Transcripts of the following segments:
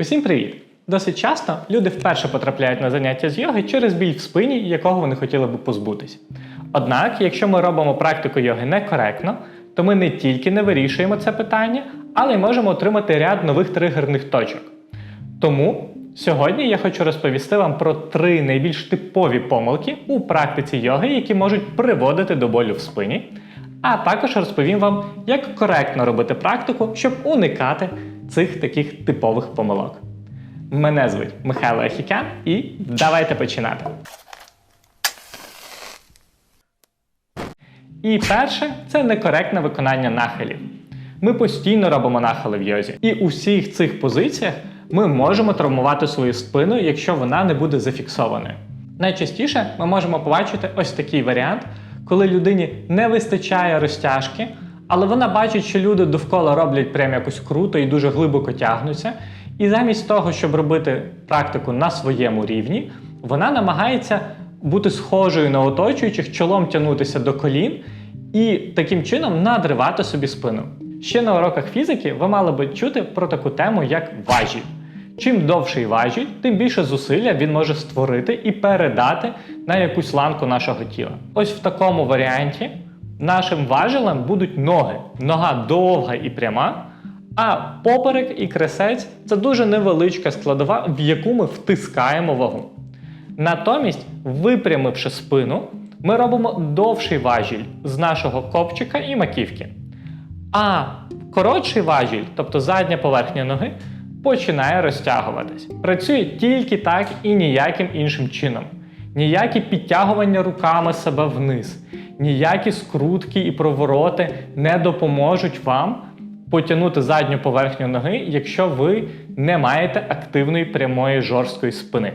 Усім привіт! Досить часто люди вперше потрапляють на заняття з йоги через біль в спині, якого вони хотіли би позбутись. Однак, якщо ми робимо практику йоги некоректно, то ми не тільки не вирішуємо це питання, але й можемо отримати ряд нових тригерних точок. Тому сьогодні я хочу розповісти вам про три найбільш типові помилки у практиці йоги, які можуть приводити до болю в спині. А також розповім вам, як коректно робити практику, щоб уникати цих таких типових помилок. Мене звуть Михайло Ахікян, і давайте починати. І перше це некоректне виконання нахилів. Ми постійно робимо нахили в йозі, і у всіх цих позиціях ми можемо травмувати свою спину, якщо вона не буде зафіксованою. Найчастіше ми можемо побачити ось такий варіант, коли людині не вистачає розтяжки, але вона бачить, що люди довкола роблять прям якось круто і дуже глибоко тягнуться. І замість того, щоб робити практику на своєму рівні, вона намагається бути схожою на оточуючих, чолом тягнутися до колін і таким чином надривати собі спину. Ще на уроках фізики ви мали би чути про таку тему, як важіль. Чим довший важіль, тим більше зусилля він може створити і передати на якусь ланку нашого тіла. Ось в такому варіанті нашим важелем будуть ноги. Нога довга і пряма, а поперек і кресець це дуже невеличка складова, в яку ми втискаємо вагу. Натомість, випрямивши спину, ми робимо довший важіль з нашого копчика і маківки. А коротший важіль, тобто задня поверхня ноги, починає розтягуватись. Працює тільки так і ніяким іншим чином. Ніякі підтягування руками себе вниз, ніякі скрутки і провороти не допоможуть вам потягнути задню поверхню ноги, якщо ви не маєте активної прямої жорсткої спини.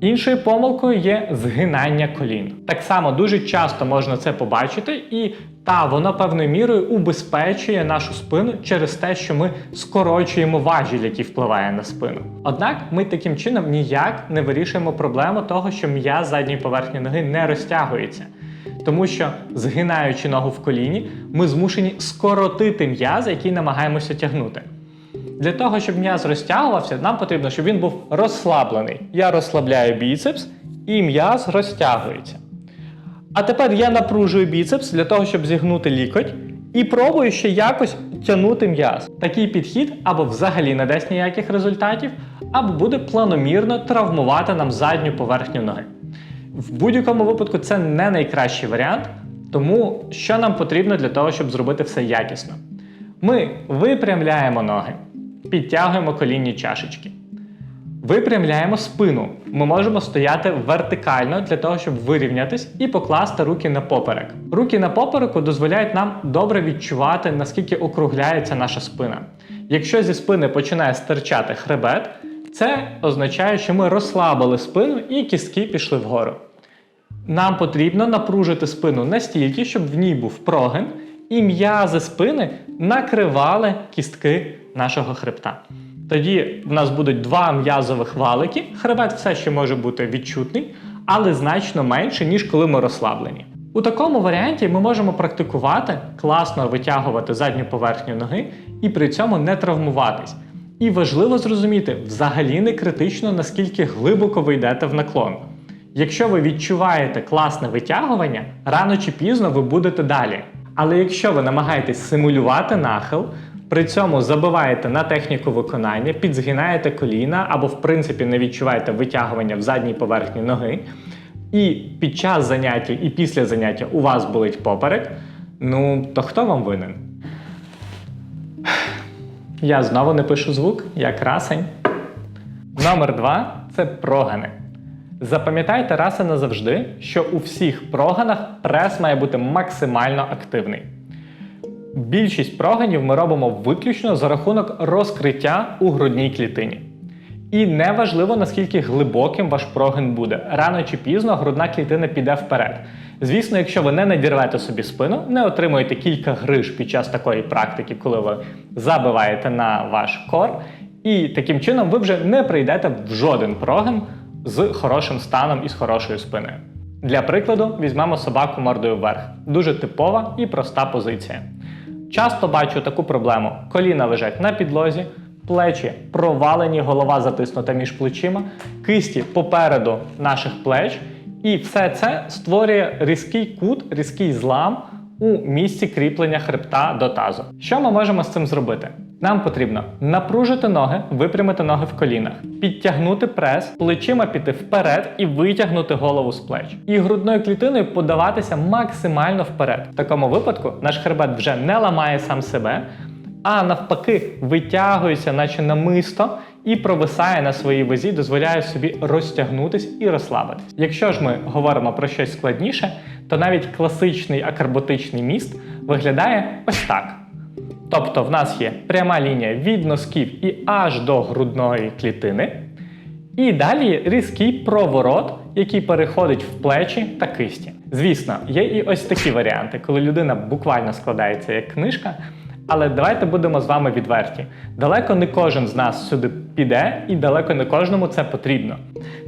Іншою помилкою є згинання колін. Так само дуже часто можна це побачити, і та воно певною мірою убезпечує нашу спину через те, що ми скорочуємо важіль, який впливає на спину. Однак ми таким чином ніяк не вирішуємо проблему того, що м'яз задньої поверхні ноги не розтягується. Тому що, згинаючи ногу в коліні, ми змушені скоротити м'яз, який намагаємося тягнути. Для того, щоб м'яз розтягувався, нам потрібно, щоб він був розслаблений. Я розслабляю біцепс, і м'яз розтягується. А тепер я напружую біцепс для того, щоб зігнути лікоть, і пробую ще якось тягнути м'яз. Такий підхід або взагалі не дасть ніяких результатів, або буде планомірно травмувати нам задню поверхню ноги. В будь-якому випадку це не найкращий варіант, тому що нам потрібно для того, щоб зробити все якісно. Ми випрямляємо ноги, підтягуємо колінні чашечки. Випрямляємо спину. Ми можемо стояти вертикально для того, щоб вирівнятись і покласти руки на поперек. Руки на попереку дозволяють нам добре відчувати, наскільки округляється наша спина. Якщо зі спини починає стирчати хребет, це означає, що ми розслабили спину і кістки пішли вгору. Нам потрібно напружити спину настільки, щоб в ній був прогин, і м'язи спини накривали кістки нашого хребта. Тоді в нас будуть два м'язових валики. Хребет все ще може бути відчутний, але значно менше, ніж коли ми розслаблені. У такому варіанті ми можемо практикувати, класно витягувати задню поверхню ноги і при цьому не травмуватись. І важливо зрозуміти, взагалі не критично, наскільки глибоко ви йдете в наклон. Якщо ви відчуваєте класне витягування, рано чи пізно ви будете далі. Але якщо ви намагаєтесь симулювати нахил, при цьому забиваєте на техніку виконання, підзгинаєте коліна або, в принципі, не відчуваєте витягування в задній поверхні ноги, і під час заняття і після заняття у вас болить поперек, ну то хто вам винен? Я знову не пишу звук, я красень. Номер два це прогани. Запам'ятайте раз і назавжди, що у всіх проганах прес має бути максимально активний. Більшість проганів ми робимо виключно за рахунок розкриття у грудній клітині. І неважливо, наскільки глибоким ваш прогин буде. Рано чи пізно грудна клітина піде вперед. Звісно, якщо ви не надірвете собі спину, не отримуєте кілька гриж під час такої практики, коли ви забиваєте на ваш кор, і таким чином ви вже не прийдете в жоден прогин з хорошим станом і з хорошою спиною. Для прикладу, візьмемо собаку мордою вверх. Дуже типова і проста позиція. Часто бачу таку проблему: коліна лежать на підлозі, плечі провалені, голова затиснута між плечима, кисті попереду наших плеч. І все це створює різкий кут, різкий злам у місці кріплення хребта до тазу. Що ми можемо з цим зробити? Нам потрібно напружити ноги, випрямити ноги в колінах, підтягнути прес, плечима піти вперед і витягнути голову з плеч. І грудною клітиною подаватися максимально вперед. В такому випадку наш хребет вже не ламає сам себе, а навпаки витягується, наче намисто, і провисає на своїй вазі, дозволяє собі розтягнутись і розслабитись. Якщо ж ми говоримо про щось складніше, то навіть класичний акарботичний міст виглядає ось так. Тобто в нас є пряма лінія від носків і аж до грудної клітини. І далі різкий проворот, який переходить в плечі та кисті. Звісно, є і ось такі варіанти, коли людина буквально складається як книжка. Але давайте будемо з вами відверті. Далеко не кожен з нас сюди піде, і далеко не кожному це потрібно.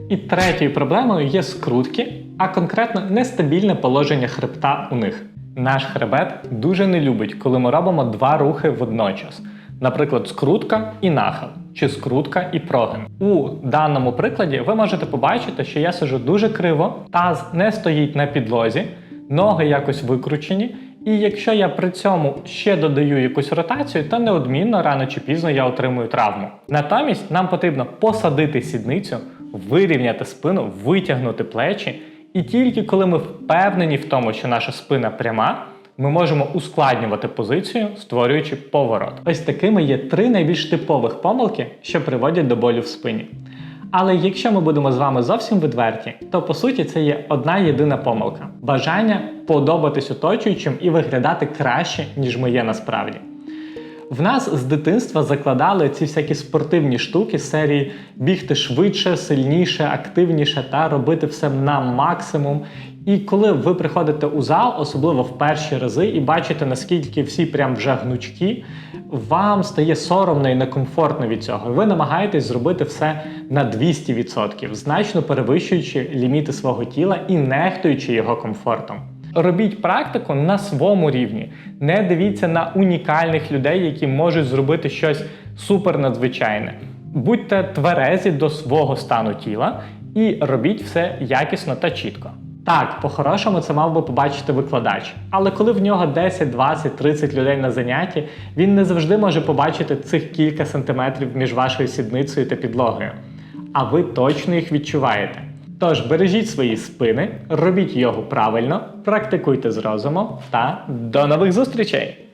І третьою проблемою є скрутки, а конкретно нестабільне положення хребта у них. Наш хребет дуже не любить, коли ми робимо два рухи водночас. Наприклад, скрутка і нахил, чи скрутка і прогин. У даному прикладі ви можете побачити, що я сижу дуже криво, таз не стоїть на підлозі, ноги якось викручені. І якщо я при цьому ще додаю якусь ротацію, то неодмінно рано чи пізно я отримую травму. Натомість нам потрібно посадити сідницю, вирівняти спину, витягнути плечі, і тільки коли ми впевнені в тому, що наша спина пряма, ми можемо ускладнювати позицію, створюючи поворот. Ось такими є три найбільш типових помилки, що приводять до болю в спині. Але якщо ми будемо з вами зовсім відверті, то по суті це є одна єдина помилка бажання подобатись оточуючим і виглядати краще, ніж ми є насправді. В нас з дитинства закладали ці всякі спортивні штуки серії бігти швидше, сильніше, активніше та робити все на максимум. І коли ви приходите у зал, особливо в перші рази, і бачите, наскільки всі прям вже гнучкі, вам стає соромно і некомфортно від цього. Ви намагаєтесь зробити все на 200%, значно перевищуючи ліміти свого тіла і нехтуючи його комфортом. Робіть практику на своєму рівні. Не дивіться на унікальних людей, які можуть зробити щось супер надзвичайне. Будьте тверезі до свого стану тіла і робіть все якісно та чітко. Так, по-хорошому це мав би побачити викладач, але коли в нього 10, 20, 30 людей на занятті, він не завжди може побачити цих кілька сантиметрів між вашою сідницею та підлогою. А ви точно їх відчуваєте. Тож бережіть свої спини, робіть йогу правильно, практикуйте з розумом та до нових зустрічей!